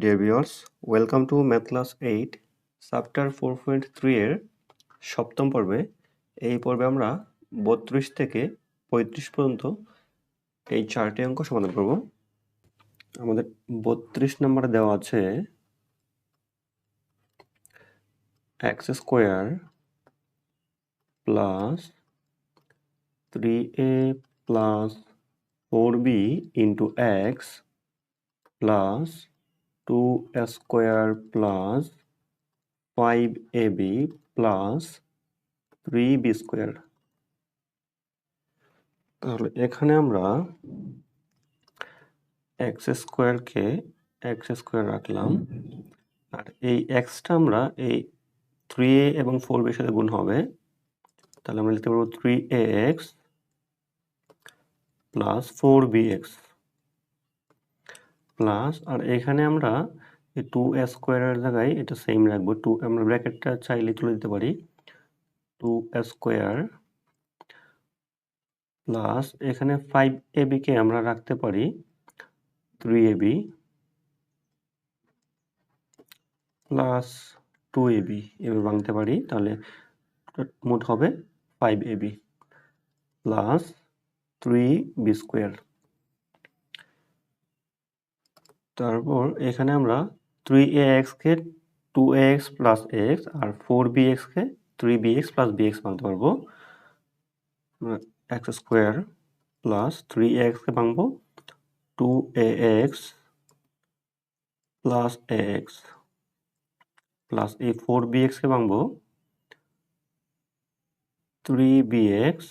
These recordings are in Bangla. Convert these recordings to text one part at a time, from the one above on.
Dear viewers welcome to math class eight chapter four point three এর সপ্তম পর্বে। এই পর্বে আমরা বত্রিশ থেকে পঁয়ত্রিশ পর্যন্ত এই চারটি অঙ্ক সমাধান করব। আমাদের বত্রিশ নম্বরে দেওয়া আছে X square plus three A plus four B into X plus two square plus five A B plus three B square তাহলে এখানে আমরা এক্স স্কোয়ারকে এক্স স্কোয়ার রাখলাম, আর এই এক্সটা আমরা এই থ্রি এ এবং ফোর বির সাথে গুণ হবে। তাহলে আমরা লিখতে পারব three A X plus four B X plus আর এখানে আমরা এই টু স্কোয়ারের জায়গায় এটা সেম রাখব। টু আমরা ব্র্যাকেটটা চাইলে তুলে দিতে পারি। টু স্কোয়ার প্লাস এখানে ফাইভ এ বিকে আমরা রাখতে পারি। Three A B plus two A B এভাবে ভাঙতে পারি। তাহলে মোট হবে five A B plus three B square তারপর এখানে আমরা থ্রি এ এক্সকে টু এক্স প্লাস এক্স আর ফোর বি এক্সকে three B X plus B X ভাঙতে পারব। এক্স স্কোয়ার প্লাস থ্রি এক্সকে ভাঙবো two A X plus A X plus এই ফোর বি এক্সকে ভাঙবো three B X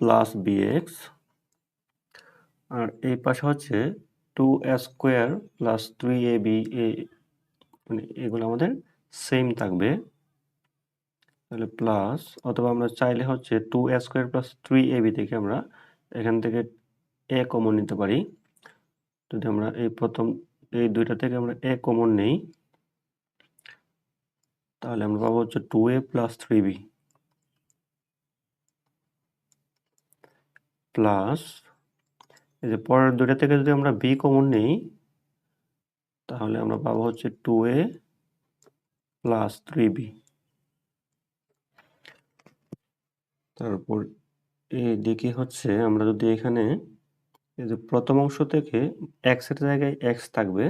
plus B X আর এই পাশে হচ্ছে two A square plus three A B এ মানে এগুলো আমাদের সেম থাকবে। তাহলে প্লাস অথবা আমরা চাইলে হচ্ছে two A square plus three A B থেকে আমরা এখান থেকে এ কমন নিতে পারি। যদি আমরা এই প্রথম, এই দুইটা থেকে আমরা এ কমন নেই, তাহলে আমরা পাবো হচ্ছে two A plus three B plus এই যে পরের দুইটা থেকে যদি আমরা বি কমন নেই, তাহলে আমরা পাবো হচ্ছে two A plus three B তারপর এদিকে হচ্ছে আমরা যদি এখানে এই যে প্রথম অংশ থেকে এক্সের জায়গায় এক্স থাকবে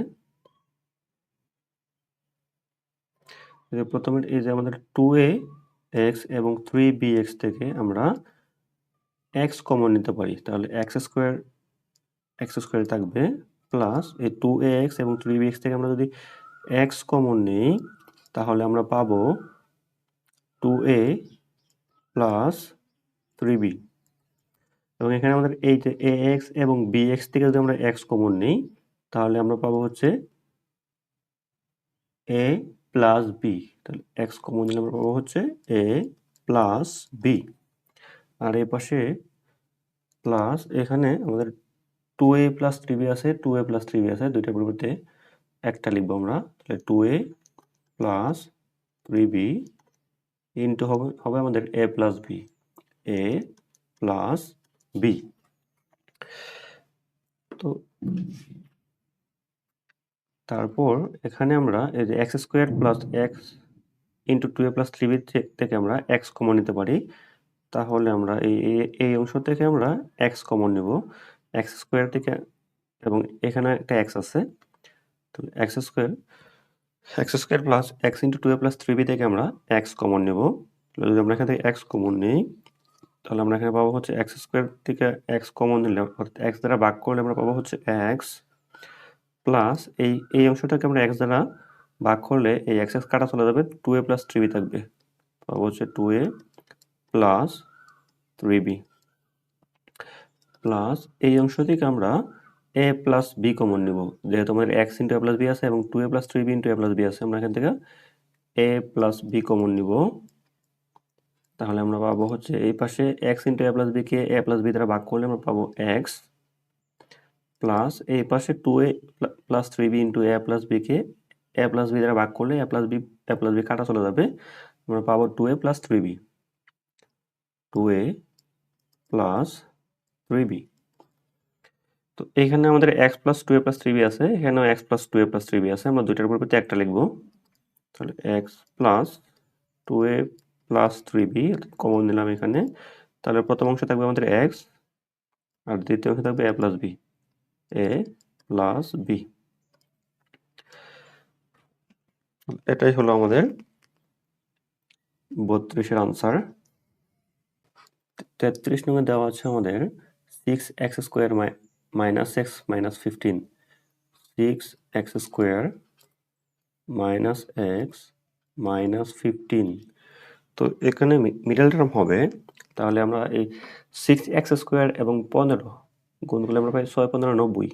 যে প্রথমে এই যে আমাদের টু এ এক্স এবং থ্রি বি এক্স থেকে আমরা এক্স কমন নিতে পারি। তাহলে এক্স স্কোয়ার এক্স স্কোয়ার থাকবে প্লাস এই টু এ এক্স এবং থ্রি বি এক্স থেকে আমরা যদি এক্স কমন নিই, তাহলে আমরা পাবো two A plus three B. এবং এখানে আমাদের এই যে এ এক্স এবং বি এক্স থেকে যদি আমরা এক্স কমন নিই, তাহলে আমরা পাবো হচ্ছে এ প্লাস বি। তাহলে এক্স কমন নিলে আমরা পাবো হচ্ছে এ প্লাস বি। আর এই পাশে প্লাস এখানে আমাদের two A plus three B আছে two A plus three B আছে, দুইটার পরিবর্তে একটা লিখব আমরা। তাহলে two A plus three B into হবে হবে আমাদের A plus B A plus B তো তারপর এখানে আমরা এই যে X square plus X into two A plus three B থেকে আমরা এক্স কমন নিতে পারি। তাহলে আমরা এই এই অংশ থেকে আমরা এক্স কমন নেব। এক্স স্কোয়ার থেকে এবং এখানে একটা এক্স আছে। তো X square X square plus X into two A plus three B থেকে আমরা এক্স কমন নেব। যদি আমরা এখান থেকে এক্স কমন নিই তাহলে আমরা এখানে পাবো হচ্ছে এক্স স্কোয়ার থেকে এক্স কমন নিলে অর্থাৎ এক্স দ্বারা ভাগ করলে আমরা পাবো হচ্ছে এক্স প্লাস এই এই অংশটাকে আমরা এক্স দ্বারা ভাগ করলে এই এক্স এক্স কাটা চলে যাবে two A plus three B থাকবে। পাবো হচ্ছে two A plus three B plus এই অংশ থেকে আমরা এ প্লাস বি কমন নিব যেহেতু আমাদের X into A plus B আছে এবং two A plus three B into A plus B আছে আমরা এখান থেকে এ প্লাস বি কমন নিব তাহলে আমরা পাবো হচ্ছে এই পাশে x into a plus b K a plus b দ্বারা ভাগ করলে আমরা পাবো এক্স প্লাস এই পাশে two a plus three b into a plus b K a plus b দ্বারা ভাগ করলে a plus b a plus b কাটা চলে যাবে আমরা পাবো two a plus three b two a plus three b তো এখানে আমাদের x plus two a plus three b আছে, এখানেও x plus two a plus three আছে, আমরা দুইটার পরিবর্তে একটা লিখব। তাহলে x plus two a plus three common নিলাম এখানে। তাহলে প্রথম অংশে থাকবে আমাদের এক্স আর দ্বিতীয় অংশে থাকবে a plus b a plus b এটাই হলো আমাদের বত্রিশের আনসার তেত্রিশ নম্বর দেওয়া আছে আমাদের six x square minus x minus fifteen six x square minus x minus fifteen তো এখানে মিডল টার্ম হবে, তাহলে আমরা এই সিক্স এক্স স্কোয়ার এবং পনেরো গুণ করলে আমরা পাই ছয় পনেরো নব্বই।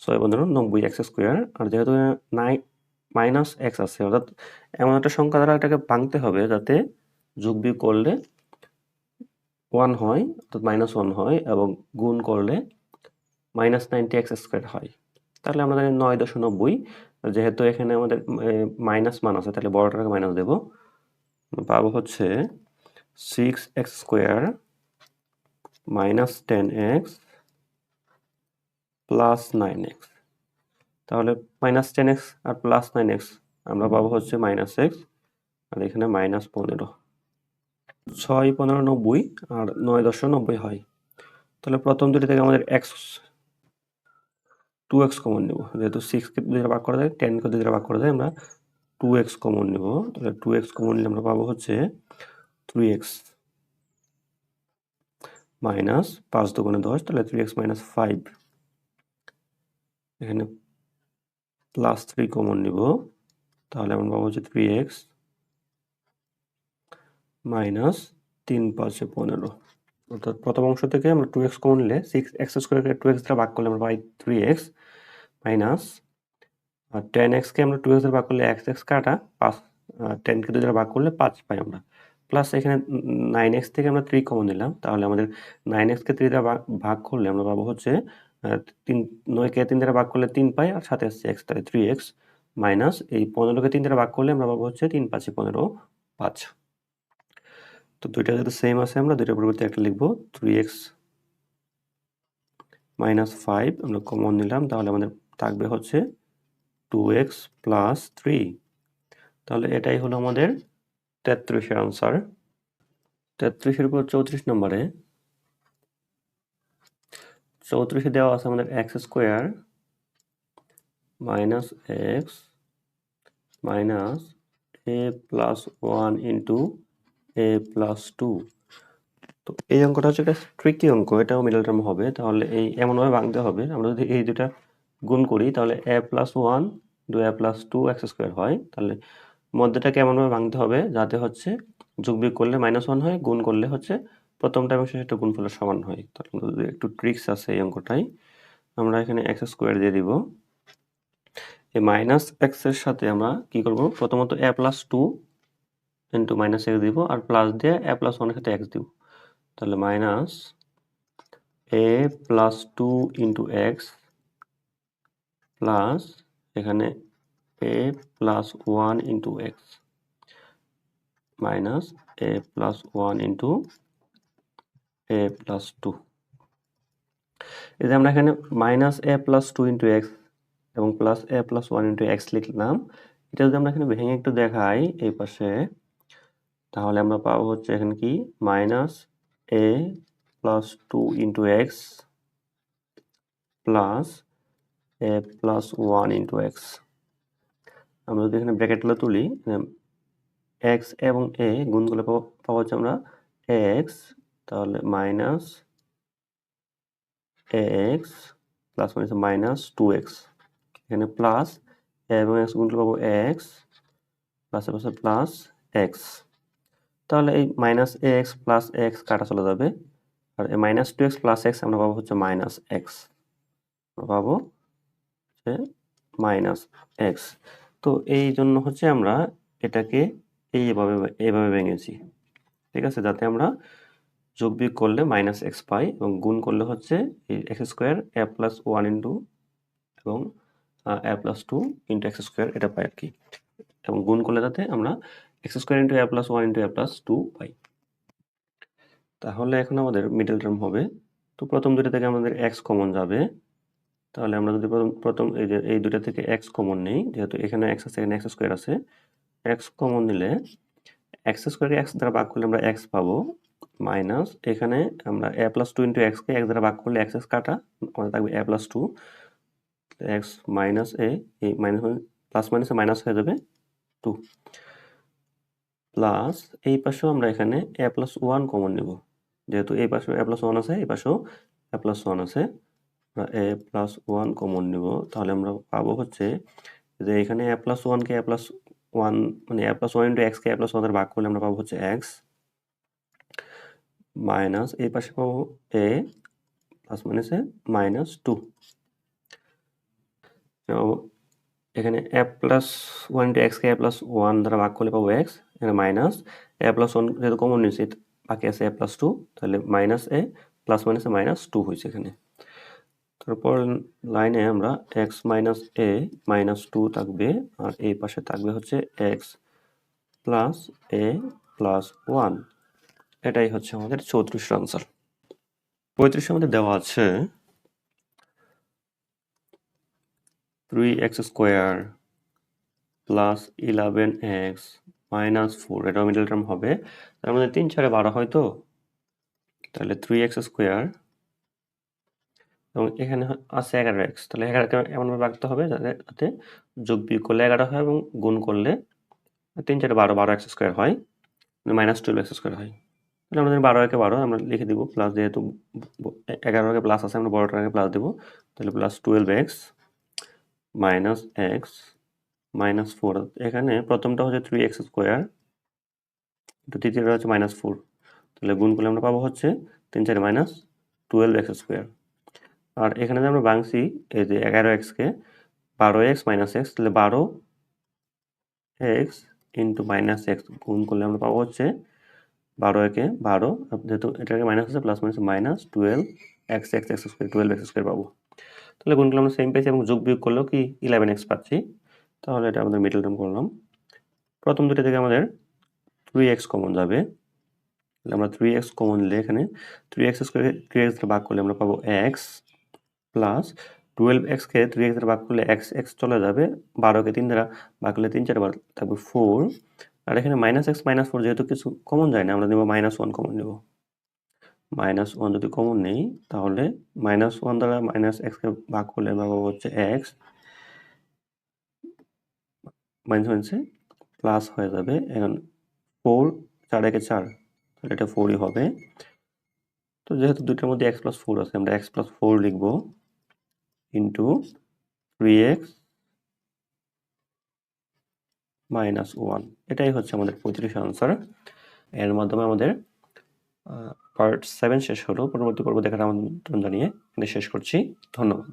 ছয় পনেরো নব্বই এক্স স্কোয়ার আর যেহেতু নাই মাইনাস এক্স আছে, অর্থাৎ এমন একটা সংখ্যা দ্বারা এটাকে ভাঙতে হবে যাতে যোগ বিয়োগ করলে ওয়ান হয়, অর্থাৎ মাইনাস ওয়ান হয়, এবং গুণ করলে মাইনাস নাইনটি এক্স স্কোয়ার হয়। তাহলে আমরা জানি নয় দশ নব্বই, যেহেতু এখানে আমাদের মাইনাস মান আছে, তাহলে বড়টাকে মাইনাস দেব। পাবো হচ্ছে six x square minus ten x plus nine x তাহলে মাইনাস টেন এক্স আর প্লাস নাইন এক্স আমরা পাবো হচ্ছে মাইনাস এক্স আর এখানে মাইনাস পনেরো। ছয়, পনেরো, নব্বই আর নয় দশশো নব্বই হয়। তাহলে প্রথম দুটি থেকে আমাদের এক্স টু এক্স কমন নেব। যেহেতু সিক্সকে দুই ভাগ করা যায় টেনকে দুই ভাগ করা যায়, আমরা টু এক্স কমন নেব। তাহলে টু এক্স কমন নিলে আমরা পাবো হচ্ছে থ্রি এক্স মাইনাস পাঁচ দোকানে দশ, তাহলে থ্রি এক্স মাইনাস ফাইভ এখানে প্লাস থ্রি কমন নিব। তাহলে আমরা পাবো হচ্ছে থ্রি এক্স মাইনাস তিন পাঁচে পনেরো। অর্থাৎ প্রথম অংশ থেকে আমরা টু এক্স কমন নিলে সিক্স এক্স স্কোয়ারকে টু এক্স দ্বারা ভাগ করলে আমরা পাই থ্রি এক্স মাইনাস আর টেন এক্সকে আমরা টু এক্স দ্বারা ভাগ করলে এক্স এক্স কাটা, পাঁচ টেনকে দুই দ্বারা ভাগ করলে পাঁচ পাই আমরা। প্লাস এখানে নাইন এক্স থেকে আমরা থ্রি কমন নিলাম, তাহলে আমাদের নাইন এক্সকে থ্রি দ্বারা ভাগ করলে আমরা পাবো হচ্ছে তিন নয়কে তিন দ্বারা ভাগ করলে তিন পাই, আর সাথে আসছে এক্স তাহলে থ্রি এক্স মাইনাস এই পনেরোকে তিন দ্বারা ভাগ করলে আমরা পাবো হচ্ছে তিন পাঁচে পনেরো, পাঁচ। তো দুইটা যদি সেম আছে, আমরা দুইটার পরিবর্তে একটা লিখব থ্রি এক্স মাইনাস ফাইভ আমরা কমন নিলাম, তাহলে আমাদের থাকবে হচ্ছে টু এক্স প্লাস থ্রি তাহলে এটাই হলো আমাদের তেত্রিশের আনসার তেত্রিশের উপর চৌত্রিশ নম্বরে, চৌত্রিশে দেওয়া আছে আমাদের x square minus x minus a plus one into a plus two তো এই অঙ্কটা হচ্ছে একটা ট্রিকি অঙ্ক, এটাও মিডল টার্ম হবে। তাহলে এই এমনভাবে ভাঙতে হবে। আমরা যদি এই দুটা গুণ করি, তাহলে এ প্লাস ওয়ান দু a plus two x square হয়। তাহলে মধ্যেটাকে এমনভাবে ভাঙতে হবে যাতে হচ্ছে যোগ বিয়োগ করলে মাইনাস ওয়ান হয়, গুণ করলে হচ্ছে প্রথমটা এবং শেষটা গুণফলের সমান হয়। তাহলে একটু ট্রিক্স আছে এই অঙ্কটাই আমরা এখানে এক্স স্কোয়ার দিয়ে দিব। এই মাইনাস এক্সের সাথে আমরা কি করব? প্রথমত a plus two into minus x দিব আর প্লাস দিয়ে এ প্লাস ওয়ানের সাথে এক্স দিব। তাহলে minus a plus two into x plus এখানে a plus one into x minus a plus one into a plus two এই আমরা এখানে minus a plus two into x এবং plus a plus one into x লিখলাম, এটা যদি আমরা এখানে ভেঙে একটু দেখাই, এই পাশে তাহলে আমরা পাবো হচ্ছে এখানে কি? Minus a plus two into x plus a plus one into x আমরা যদি এখানে ব্র্যাকেটগুলো তুলি এক্স এবং এ গুণগুলো পাবো হচ্ছে আমরা এক্স তাহলে মাইনাস এক্স প্লাস মানে মাইনাস টু এক্স এখানে প্লাস এবং এক্স গুণগুলো পাবো এক্স প্লাস প্লাস এক্স তাহলে এই minus a x plus x কাটা চলে যাবে। আর এই minus two x plus x আমরা পাবো হচ্ছে মাইনাস এক্স পাবো হচ্ছে মাইনাস এক্স তো এই জন্য হচ্ছে আমরা এটাকে এইভাবে এইভাবে ভেঙেছি। ঠিক আছে? যাতে আমরা যোগ বিয়োগ করলে মাইনাস এক্স পাই এবং গুণ করলে হচ্ছে x square a plus one into এবং a plus two into x square এটা পাই আর কি। এবং গুণ করলে যাতে আমরা x square into a plus one into a plus two পাই তাহলে এখন আমাদের মিডল টার্ম হবে। তো প্রথম দুইটা থেকে আমাদের এক্স কমন যাবে। তাহলে আমরা যদি প্রথম প্রথম এই যে, এই দুইটা থেকে এক্স কমন নেই, যেহেতু এখানে এক্স আছে, এখানে এক্স স্কোয়ার আছে এক্স কমন নিলে এক্স স্কোয়ারকে এক্স দ্বারা ভাগ করলে আমরা এক্স পাবো মাইনাস এখানে আমরা এ প্লাস টু ইন্টু এক্সকে এক্স দ্বারা ভাগ করলে এক্স এক্স কাটা, আমাদের থাকবে a plus two x minus a এই মাইনাস প্লাস মাইনাসে মাইনাস হয়ে যাবে টু প্লাস এই পাশেও আমরা এখানে এ প্লাস ওয়ান কমন নিব যেহেতু এই পাশেও এ প্লাস ওয়ান আছে এই পাশেও এ প্লাস ওয়ান আছে আমরা এ প্লাস ওয়ান কমন নিব তাহলে আমরা পাবো হচ্ছে যে এখানে এ প্লাস ওয়ানকে এ প্লাস ওয়ান মানে এ প্লাস ওয়ান ইন্টু এক্সকে এ প্লাস ওয়ানের ভাগ করলে আমরা পাবো হচ্ছে এক্স মাইনাস এই পাশে পাবো এ প্লাস মাইনাসে মাইনাস টু এখানে এ প্লাস ওয়ান ইন্টু এক্সকে এ প্লাস ওয়ান দ্বারা ভাগ করলে পাবো এক্স এখানে মাইনাস এ প্লাস ওয়ান যেহেতু কমন নিয়েছি, বাকি আছে এ প্লাস টু তাহলে minus a plus minus a minus two হয়েছে এখানে। তারপর লাইনে আমরা x minus a minus two থাকবে, আর এই পাশে থাকবে হচ্ছে x plus a plus one এটাই হচ্ছে আমাদের চৌত্রিশ আনসার পঁয়ত্রিশে আমাদের দেওয়া আছে three x square plus eleven x minus four, এটাও মিডল টার্ম হবে। তার মধ্যে তিন চারে বারো হয় তো? তাহলে থ্রি এক্স স্কোয়ার এবং এখানে আছে এগারো এক্স তাহলে এগারোকে এমনভাবে রাখতে হবে যাতে যাতে যোগ বিয়োগ করলে এগারো হয় এবং গুণ করলে তিন চারে বারো বারো এক্স স্কোয়ার হয়। মাইনাস টুয়েলভ এক্স স্কোয়ার হয়। তাহলে আমাদের বারো একে বারো, আমরা লিখে দিব প্লাস যেহেতু এগারোকে প্লাস আছে, আমরা বড়টাকে প্লাস দেবো। তাহলে plus twelve x minus x minus four এখানে প্রথমটা হচ্ছে থ্রি এক্স স্কোয়ার তো তৃতীয়টা হচ্ছে মাইনাস ফোর তাহলে গুণ করলে আমরা পাবো হচ্ছে তিন চারে মাইনাস টুয়েলভ এক্স স্কোয়ার আর এখানে যে আমরা ভাঙছি, এই যে এগারো এক্সকে বারো এক্স মাইনাস এক্স তাহলে বারো এক্স ইন্টু মাইনাস এক্স গুণ করলে আমরা পাবো হচ্ছে বারো একে বারো। যেহেতু এটাকে মাইনাস আছে plus minus minus twelve x x x square twelve x square পাবো। তাহলে গুণ করলে আমরা সেম পেয়েছি এবং যোগ বিয়োগ করলেও কি ইলেভেন এক্স পাচ্ছি। তাহলে এটা আমাদের মিডল টার্ম করলাম। প্রথম দুটো থেকে আমাদের থ্রি এক্স কমন যাবে। তাহলে আমরা থ্রি এক্স কমন নিলে এখানে three x square three x ভাগ করলে আমরা পাবো এক্স প্লাস টুয়েলভ এক্সকে থ্রি এক্স ভাগ করলে এক্স এক্স চলে যাবে। বারোকে তিন দ্বারা ভাগ করলে তিন, চারবার থাকবে ফোর আর এখানে মাইনাস এক্স মাইনাস ফোর যেহেতু কিছু কমন যায় না, আমরা নেব মাইনাস ওয়ান কমন নেব। মাইনাস ওয়ান যদি কমন নেই, তাহলে মাইনাস ওয়ান দ্বারা মাইনাস এক্সকে ভাগ করলে আমরা পাবো হচ্ছে এক্স মাইনাস মাইনাসে প্লাস হয়ে যাবে এখন ফোর চার একে চার, তাহলে এটা ফোরই হবে। তো যেহেতু দুইটার মধ্যে এক্স প্লাস ফোর আছে, আমরা এক্স প্লাস ফোর লিখব into three x minus one এটাই হচ্ছে আমাদের পঁয়ত্রিশ আনসার এর মাধ্যমে আমাদের পার্ট সেভেন শেষ হলো। পরবর্তী পর্ব দেখার আমন্ত্রণ জানিয়ে শেষ করছি। ধন্যবাদ।